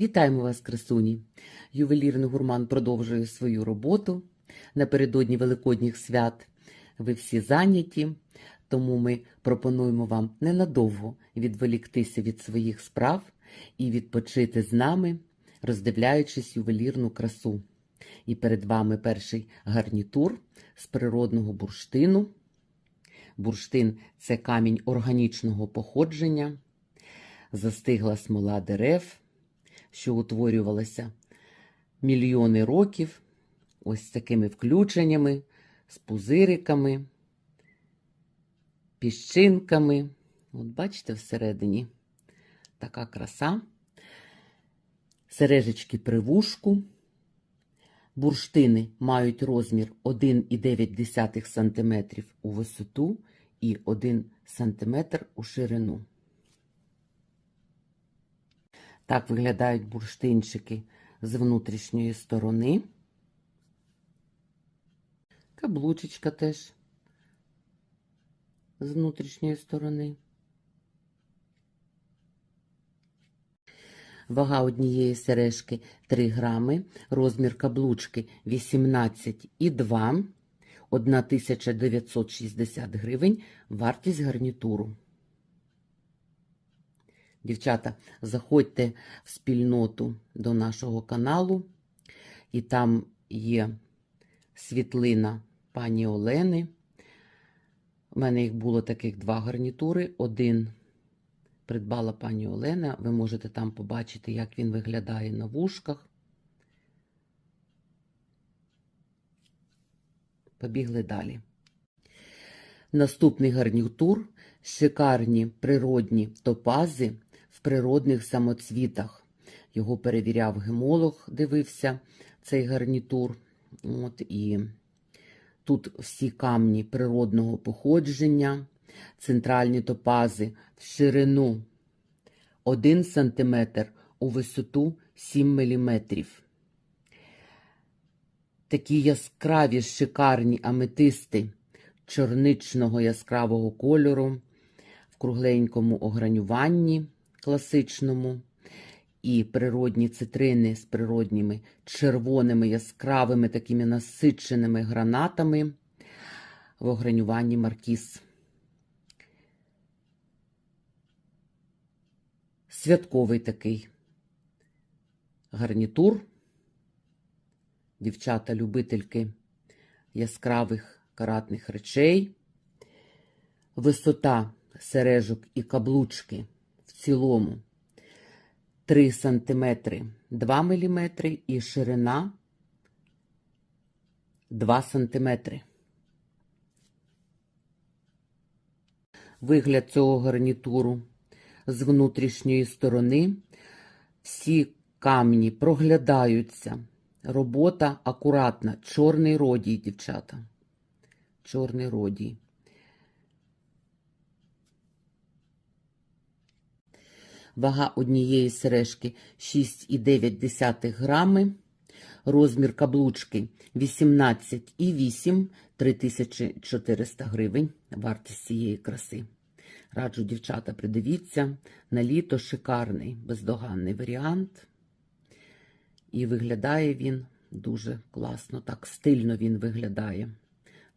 Вітаємо вас, красуні! Ювелірний гурман продовжує свою роботу. Напередодні Великодніх свят ви всі зайняті, тому ми пропонуємо вам ненадовго відволіктися від своїх справ і відпочити з нами, роздивляючись ювелірну красу. І перед вами перший гарнітур з природного бурштину. Бурштин це камінь органічного походження, застигла смола дерев, що утворювалася мільйони років, ось такими включеннями, з пузириками, піщинками. От бачите, всередині така краса. Сережечки при вушку. Бурштини мають розмір 1,9 см у висоту і 1 см у ширину. Так виглядають бурштинчики з внутрішньої сторони. Каблучечка теж з внутрішньої сторони. Вага однієї сережки 3 грами, розмір каблучки 18,2, 1960 гривень, вартість гарнітуру. Дівчата, заходьте в спільноту до нашого каналу, і там є світлина пані Олени. У мене їх було таких два гарнітури. Один придбала пані Олена. Ви можете там побачити, як він виглядає на вушках. Побігли далі. Наступний гарнітур шикарні природні топази в природних самоцвітах. Його перевіряв гемолог, дивився цей гарнітур. От, І тут всі камні природного походження, центральні топази в ширину 1 см, у висоту 7 мм. Такі яскраві шикарні аметисти чорничного яскравого кольору в кругленькому огранюванні класичному, і природні цитрини з природніми червоними яскравими такими насиченими гранатами в огранюванні маркіз. Святковий такий гарнітур. Дівчата-любительки яскравих каратних речей. Висота сережок і каблучки цілому 3 см 2 мм і ширина 2 см. Вигляд цього гарнітуру з внутрішньої сторони. Всі камні проглядаються. Робота акуратна. Чорний родій, дівчата. Чорний родій. Вага однієї сережки 6,9 грами. Розмір каблучки 18,8 3400 гривень. Вартість цієї краси. Раджу, дівчата, придивіться. На літо шикарний, бездоганний варіант. І виглядає він дуже класно. Так стильно він виглядає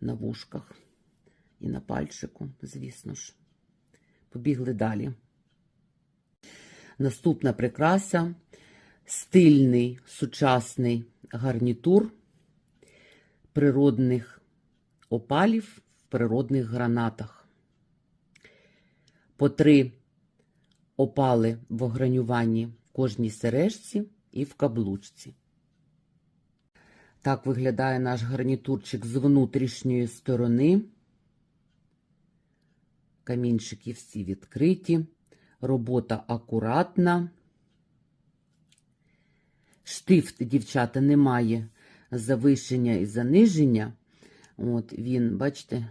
на вушках і на пальчику, звісно ж. Побігли далі. Наступна прикраса стильний сучасний гарнітур природних опалів в природних гранатах. По три опали в огранюванні в кожній сережці і в каблучці. Так виглядає наш гарнітурчик з внутрішньої сторони. Камінчики всі відкриті. Робота акуратна. Штифт, дівчата, немає завищення і заниження. От Він, бачите,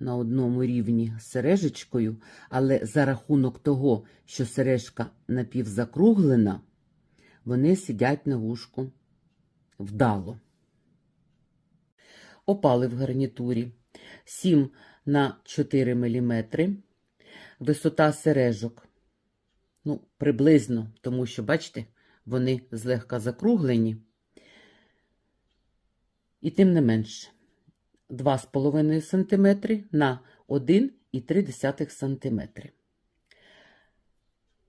на одному рівні сережечкою, але за рахунок того, що сережка напівзакруглена, вони сидять на вушку вдало. Опали в гарнітурі 7 на 4 мм. Висота сережок. Ну, приблизно, тому що, бачите, вони злегка закруглені. І тим не менш 2,5 см на 1,3 см.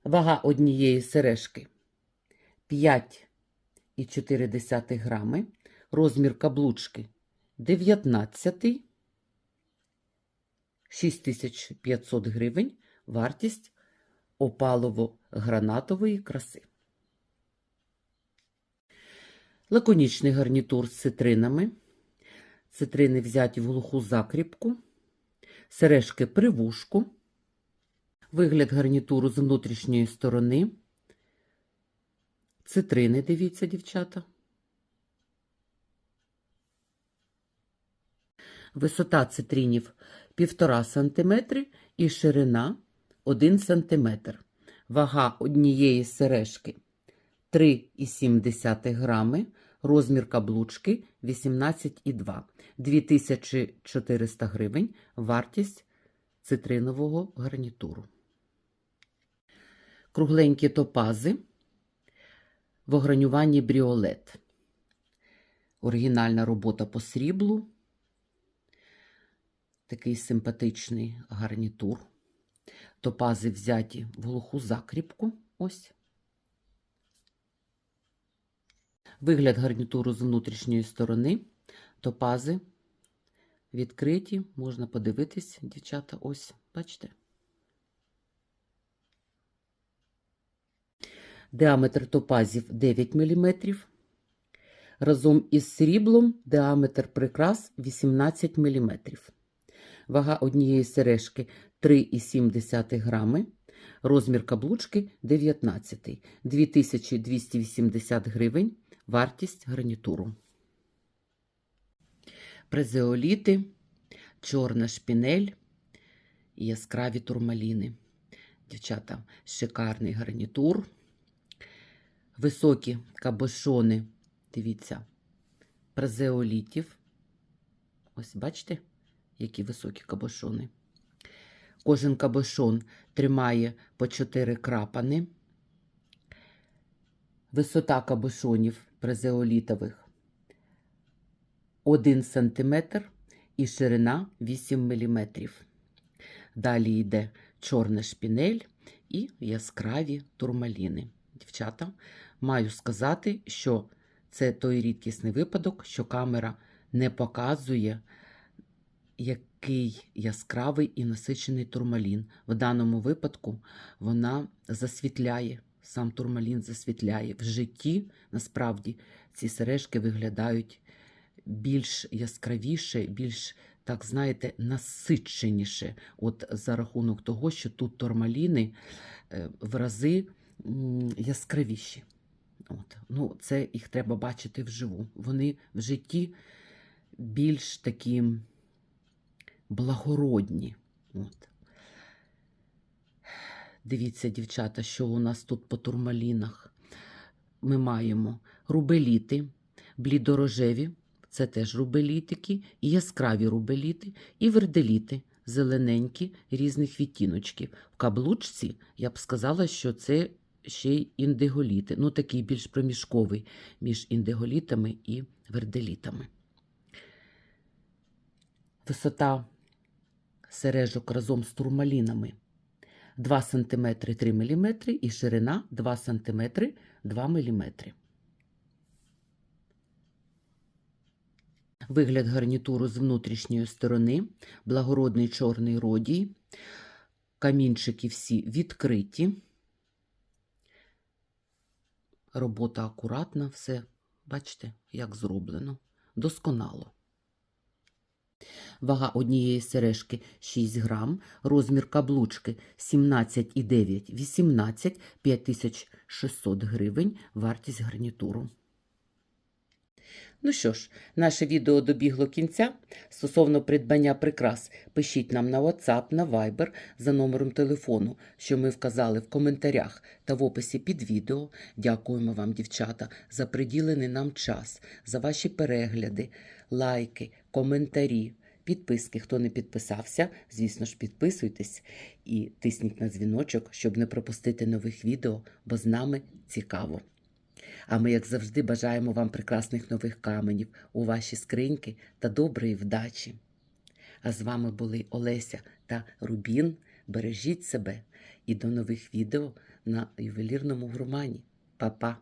Вага однієї сережки 5,4 грами. Розмір каблучки 19, 6500 гривень. Вартість опалово-гранатової краси. Лаконічний гарнітур з цитринами. Цитрини взяті в глуху закріпку. Сережки при вушку. Вигляд гарнітуру з внутрішньої сторони. Цитрини, дивіться, дівчата. Висота цитринів 1,5 см і ширина 1 см. Вага однієї сережки 3,7 грами. Розмір каблучки 18,2. 2400 гривень. Вартість цитринового гарнітуру. Кругленькі топази в огранюванні бріолет. Оригінальна робота по сріблу. Такий симпатичний гарнітур. Топази взяті в глуху закріпку. Ось. Вигляд гарнітуру з внутрішньої сторони. Топази відкриті. Можна подивитись, дівчата, ось, бачите. Діаметр топазів 9 мм. Разом із сріблом діаметр прикрас 18 мм. Вага однієї сережки 3,7 грами. Розмір каблучки 19. 2280 гривень. Вартість гарнітуру. Презеоліти, чорна шпінель яскраві турмаліни. Дівчата, шикарний гарнітур. Високі кабошони, дивіться, презеолітів. Ось бачите, які високі кабошони. Кожен кабошон тримає по 4 крапани. Висота кабошонів презеолітових 1 см і ширина 8 мм. Далі йде чорна шпінель і яскраві турмаліни. Дівчата, маю сказати, що це той рідкісний випадок, що камера не показує, який яскравий і насичений турмалін. В даному випадку вона засвітляє, сам турмалін засвітляє. В житті, насправді, ці сережки виглядають більш яскравіше, більш, так знаєте, насиченіше. От за рахунок того, що тут турмаліни е, в рази яскравіші. От. Ну, це їх треба бачити вживу. Вони в житті більш такі благородні. От. Дивіться, дівчата, що у нас тут по турмалінах. Ми маємо рубеліти, блідорожеві, це теж рубелітики, і яскраві рубеліти, і верделіти, зелененькі, різних відтіночків. В каблучці я б сказала, що це ще й індиголіти, ну такий більш проміжковий між індиголітами і верделітами. Висота сережок разом з турмалінами 2 см 3 мм і ширина 2 см 2 мм. Вигляд гарнітуру з внутрішньої сторони, благородний чорний родій, камінчики всі відкриті. Робота акуратна, все, бачите, як зроблено, досконало. Вага однієї сережки 6 грам, розмір каблучки 17,9, 18, 5600 гривень, вартість гарнітуру. Ну що ж, наше відео добігло кінця. Стосовно придбання прикрас, пишіть нам на WhatsApp, на Viber за номером телефону, що ми вказали в коментарях та в описі під відео. Дякуємо вам, дівчата, за приділений нам час, за ваші перегляди, лайки, коментарі. Підписки, хто не підписався, звісно ж, підписуйтесь і тисніть на дзвіночок, щоб не пропустити нових відео, бо з нами цікаво. А ми, як завжди, бажаємо вам прекрасних нових каменів у ваші скриньки та доброї вдачі. А з вами були Олеся та Рубін. Бережіть себе і до нових відео на ювелірному гурмані. Па-па!